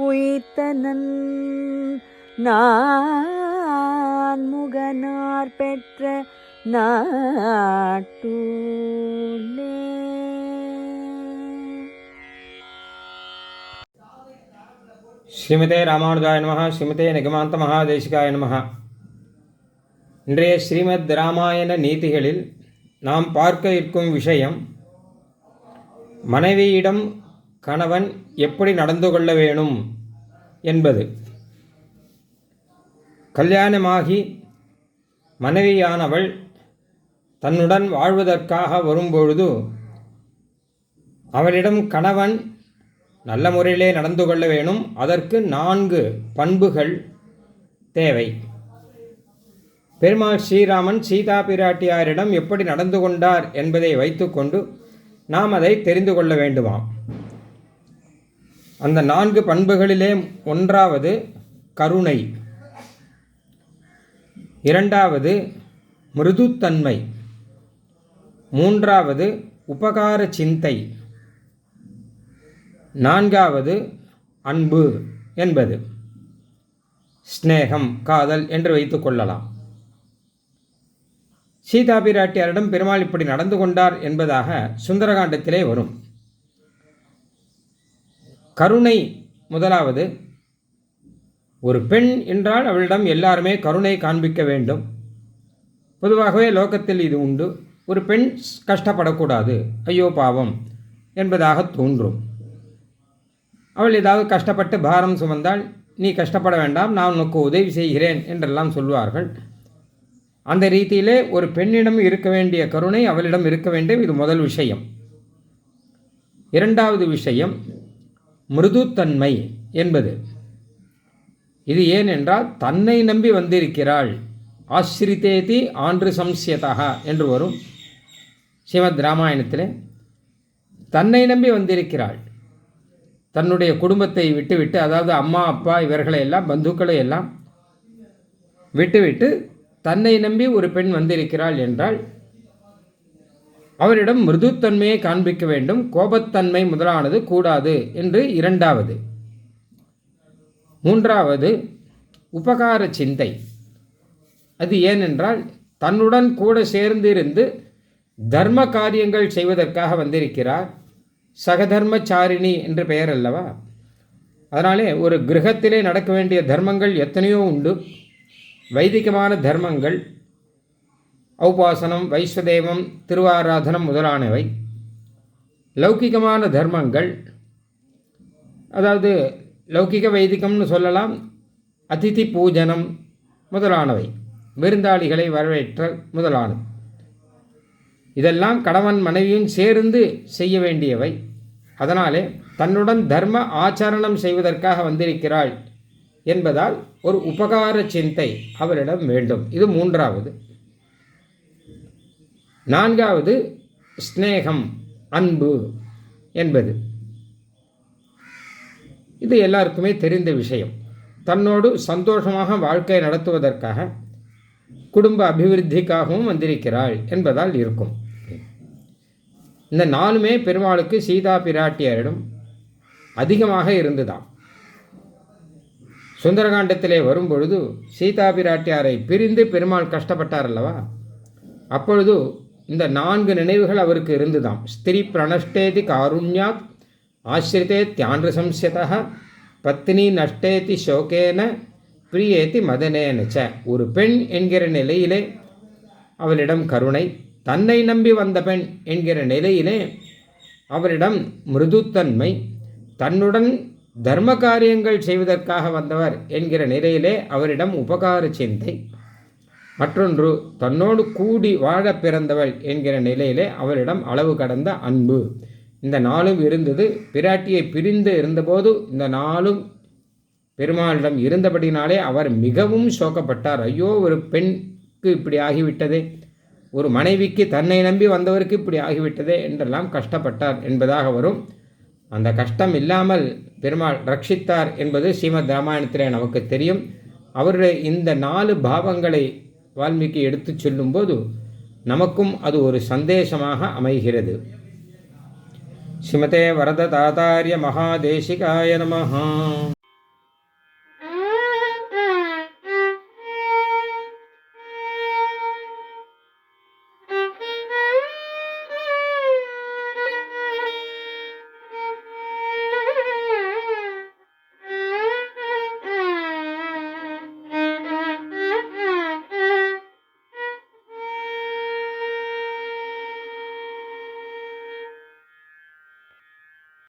உயிர்த்தனன் நான் முகனார் பெற்ற நாட்டூலே ஸ்ரீமதே ராமானுஜாய நமக ஸ்ரீமதே நிகமாந்த மகாதேசிகாய நம இன்றைய ஸ்ரீமத் ராமாயண நீதிகளில் நாம் பார்க்க இருக்கும் விஷயம் மனைவியிடம் கணவன் எப்படி நடந்து கொள்ள வேணும் என்பது. கல்யாணமாகி மனைவியானவள் தன்னுடன் வாழ்வதற்காக வரும்பொழுது அவளிடம் கணவன் நல்ல முறையிலே நடந்து கொள்ள வேணும். அதற்கு நான்கு பண்புகள் தேவை. பெருமாள் ஸ்ரீராமன் சீதா பிராட்டியாரிடம் எப்படி நடந்து கொண்டார் என்பதை வைத்துக்கொண்டு நாம் அதை தெரிந்து கொள்ள வேண்டுமாம். அந்த நான்கு பண்புகளிலே ஒன்றாவது கருணை இரண்டாவது மிருதுத்தன்மை மூன்றாவது உபகார சிந்தை நான்காவது அன்பு என்பது. ஸ்நேகம் காதல் என்று வைத்துக் கொள்ளலாம். சீதா பிராட்டியாரிடம் பெருமாள் இப்படி நடந்து கொண்டார் என்பதாக சுந்தரகாண்டத்திலே வரும். கருணை முதலாவது. ஒரு பெண் என்றால் அவளிடம் எல்லாருமே கருணை காண்பிக்க வேண்டும். பொதுவாகவே லோகத்தில் இது உண்டு. ஒரு பெண் கஷ்டப்படக்கூடாது. ஐயோ பாவம் என்பதாக தோன்றும். அவள் ஏதாவது கஷ்டப்பட்டு பாரம் சுமந்தால் நீ கஷ்டப்பட வேண்டாம் நான் உனக்கு உதவி செய்கிறேன் என்றெல்லாம் சொல்வார்கள் அந்த ரீதியிலே ஒரு பெண்ணிடம் இருக்க வேண்டிய கருணை அவளிடம் இருக்க வேண்டும். இது முதல் விஷயம். இரண்டாவது விஷயம் மிருதுத்தன்மை என்பது. இது ஏன் என்றால் தன்னை நம்பி வந்திருக்கிறாள். ஆசிரித்தேதி ஆன்று சம்சியதாக என்று வரும் ஸ்ரீமத் ராமாயணத்திலே. தன்னை நம்பி வந்திருக்கிறாள். தன்னுடைய குடும்பத்தை விட்டுவிட்டு அதாவது அம்மா அப்பா இவர்களை எல்லாம் பந்துக்களை எல்லாம் விட்டுவிட்டு தன்னை நம்பி ஒரு பெண் வந்திருக்கிறாள் என்றால் அவரிடம் மிருதுத்தன்மையை காண்பிக்க வேண்டும் கோபத்தன்மை முதலானது கூடாது என்று இரண்டாவது. மூன்றாவது உபகார சிந்தை. அது ஏனென்றால் தன்னுடன் கூட சேர்ந்திருந்து தர்ம காரியங்கள் செய்வதற்காக வந்திருக்கிறார். சகதர்மச்சாரிணி என்று பெயர் அல்லவா? அதனாலே ஒரு கிரகத்திலே நடக்க வேண்டிய தர்மங்கள் எத்தனையோ உண்டு. வைதிகமான தர்மங்கள் ஔபாசனம் வைஸ்வதேவம் திருவாராதனம் முதலானவை. லௌகிகமான தர்மங்கள் அதாவது லௌகிக வைதிகம்னு சொல்லலாம் அதிதி பூஜனம் முதலானவை. விருந்தாளிகளை வரவேற்றல் முதலானது. இதெல்லாம் கணவன் மனைவியும் சேர்ந்து செய்ய வேண்டியவை. அதனாலே தன்னுடன் தர்ம ஆச்சரணம் செய்வதற்காக வந்திருக்கிறாள் என்பதால் ஒரு உபகார சிந்தை அவரிடம் வேண்டும். இது மூன்றாவது. நான்காவது ஸ்நேகம் அன்பு என்பது. இது எல்லாருக்குமே தெரிந்த விஷயம். தன்னோடு சந்தோஷமாக வாழ்க்கை நடத்துவதற்காக குடும்ப அபிவிருத்திக்காகவும் வந்திருக்கிறாள் என்பதால் இருக்கும். இந்த நாலுமே பெருமாளுக்கு சீதா பிராட்டியரிடம் அதிகமாக இருந்துதான் சுந்தரகாண்டத்திலே வரும்பொழுது சீதா பிராட்டியாரை பிரிந்து பெருமாள் கஷ்டப்பட்டார் அல்லவா? அப்பொழுது இந்த நான்கு நினைவுகள் அவருக்கு இருந்துதாம். ஸ்திரீ பிரணஷ்டேதி காருண்யாத் ஆசிரித்தே தியான் சம்சியதா பத்னி நஷ்டேதி சோகேன பிரியேத்தி மதனேன ச. ஒரு பெண் என்கிற நிலையிலே அவளிடம் கருணை தன்னை நம்பி வந்த பெண் என்கிற நிலையிலே அவரிடம் மிருதுத்தன்மை தன்னுடன் தர்ம காரியங்கள் செய்வதற்காக வந்தவர் என்கிற நிலையிலே அவரிடம் உபகார சிந்தை மற்றொன்று தன்னோடு கூடி வாழ பிறந்தவள் என்கிற நிலையிலே அவரிடம் அளவு கடந்த அன்பு. இந்த நாளும் இருந்தது. பிராட்டியை பிரிந்து இருந்தபோது இந்த நாளும் பெருமாளிடம் இருந்தபடினாலே அவர் மிகவும் சோகப்பட்டார். ஐயோ ஒரு பெண்க்கு இப்படி ஆகிவிட்டதே. ஒரு மனைவிக்கு தன்னை நம்பி வந்தவருக்கு இப்படி ஆகிவிட்டதே என்றெல்லாம் கஷ்டப்பட்டார் என்பதாக வரும். அந்த கஷ்டம் இல்லாமல் பெருமாள் ரட்சித்தார் என்பது ஸ்ரீமத் ராமாயணத்திலே நமக்கு தெரியும். அவருடைய இந்த நாலு பாவங்களை வால்மீகி எடுத்துச் சொல்லும்போது நமக்கும் அது ஒரு சந்தேசமாக அமைகிறது. ஸ்ரீமதே வரத தாத்தாரிய மகாதேசிகாய நமஹா.